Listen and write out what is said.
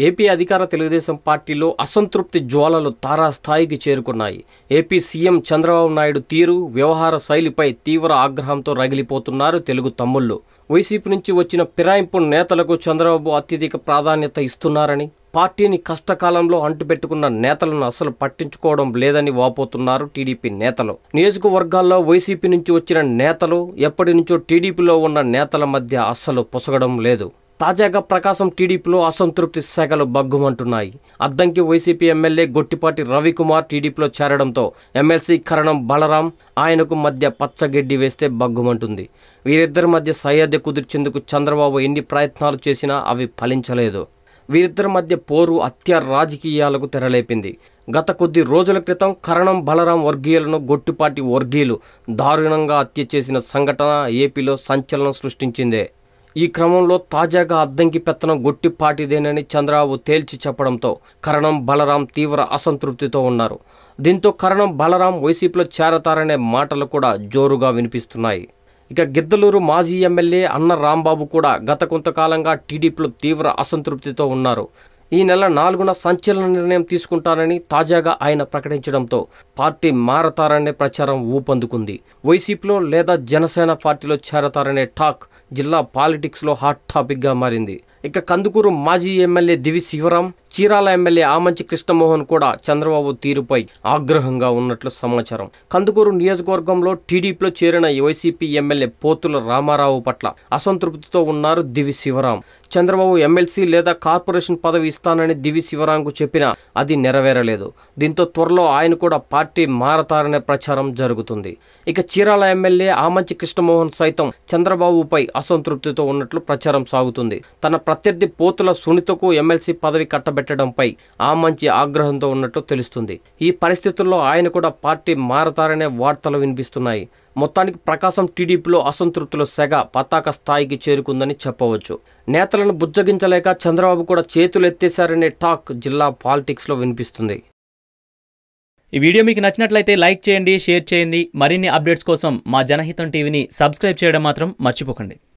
AP అధికార తెలుగుదేశం పార్టీలో అసంతృప్తి జ్వాలలు తారాస్థాయికి చేరుకున్నాయి. ఏపీ సీఎం చంద్రబాబు నాయుడు తీరు వ్యవహార శైలిపై తీవ్ర ఆగ్రహంతో రగిలిపోతున్నారు తెలుగు తమ్ముళ్ళు. వైసీపీ నుంచి వచ్చిన ఫిరాయింపు నేతలకు చంద్రబాబు అత్యధిక ప్రాధాన్యత ఇస్తున్నారని పార్టీని కష్టకాలంలో అంటుపెట్టుకున్న నేతలను అసలు పట్టించుకోవడం లేదని వాపోతున్నారు టీడీపీ నేతలు. నియోజకవర్గాల్లో వైసీపీ నుంచి వచ్చిన నేతలు ఎప్పటి నుంచో టీడీపీలో ఉన్న నేతల మధ్య అస్సలు పొసగడం లేదు. తాజాగా ప్రకాశం టీడీపీలో అసంతృప్తి శాఖలు బగ్గుమంటున్నాయి అద్దంకి వైసీపీ ఎమ్మెల్యే గొట్టిపాటి రవికుమార్ టీడీపీలో చేరడంతో ఎమ్మెల్సీ కరణం బలరాం ఆయనకు మధ్య పచ్చగడ్డి వేస్తే బగ్గుమంటుంది వీరిద్దరి మధ్య సయోధ్య కుదిర్చేందుకు చంద్రబాబు ఎన్ని ప్రయత్నాలు చేసినా అవి ఫలించలేదు. వీరిద్దరి మధ్య పోరు హత్య రాజకీయాలకు తెరలేపింది. గత కొద్ది రోజుల క్రితం కరణం బలరాం వర్గీయులను గొట్టిపాటి వర్గీయులు దారుణంగా హత్య చేసిన సంఘటన ఏపీలో సంచలనం సృష్టించిందే. ఈ క్రమంలో తాజాగా అద్దంకి పెత్తనం గొట్టిపాటిదేనని చంద్రబాబు తేల్చి చెప్పడంతో కరణం బలరాం తీవ్ర అసంతృప్తితో ఉన్నారు. దీంతో కరణం బలరాం వైసీపీలో చేరతారనే మాటలు కూడా జోరుగా వినిపిస్తున్నాయి. ఇక గిద్దలూరు మాజీ ఎమ్మెల్యే అన్న రాంబాబు కూడా గత కొంతకాలంగా టీడీపీలో తీవ్ర అసంతృప్తితో ఉన్నారు. ఈ నెల నాలుగున సంచలన నిర్ణయం తీసుకుంటారని తాజాగా ఆయన ప్రకటించడంతో పార్టీ మారతారనే ప్రచారం ఊపందుకుంది. వైసీపీలో లేదా జనసేన పార్టీలో చేరతారనే టాక్ జిల్లా పాలిటిక్స్లో హాట్ టాపిక్గా మారింది. ఇక కందుకూరు మాజీ ఎమ్మెల్యే దివి శివరాం చీరాల ఎమ్మెల్యే ఆమంచి కృష్ణమోహన్ కూడా చంద్రబాబు తీరుపై ఆగ్రహంగా ఉన్నట్లు సమాచారం. కందుకూరు నియోజకవర్గంలో టీడీపీలో చేరిన వైసీపీ ఎమ్మెల్యే పోతుల రామారావు పట్ల అసంతృప్తితో ఉన్నారు దివి శివరాం. చంద్రబాబు ఎమ్మెల్సీ లేదా కార్పొరేషన్ పదవి ఇస్తానని దివి శివరాంకు చెప్పినా అది నెరవేరలేదు. దీంతో త్వరలో ఆయన కూడా పార్టీ మారతారనే ప్రచారం జరుగుతుంది. ఇక చీరాల ఎమ్మెల్యే ఆమంచి కృష్ణమోహన్ సైతం చంద్రబాబుపై అసంతృప్తితో ఉన్నట్లు ప్రచారం సాగుతుంది. తన ప్రత్యర్థి పోతుల సునీతకు ఎమ్మెల్సీ పదవి కట్టబెట్టడంపై ఆమంచి ఆగ్రహంతో ఉన్నట్లు తెలుస్తుంది. ఈ పరిస్థితుల్లో ఆయన కూడా పార్టీ మారతారనే వార్తలు వినిపిస్తున్నాయి. మొత్తానికి ప్రకాశం టీడీపీలో అసంతృప్తుల సెగ పతాక స్థాయికి చేరుకుందని చెప్పవచ్చు. నేతలను బుజ్జగించలేక చంద్రబాబు కూడా చేతులెత్తేశారనే టాక్ జిల్లా పాలిటిక్స్లో వినిపిస్తుంది. ఈ వీడియో మీకు నచ్చినట్లయితే లైక్ చేయండి షేర్ చేయండి. మరిన్ని అప్డేట్స్ కోసం మా జనహితం టీవీని సబ్స్క్రైబ్ చేయడం మాత్రం మర్చిపోకండి.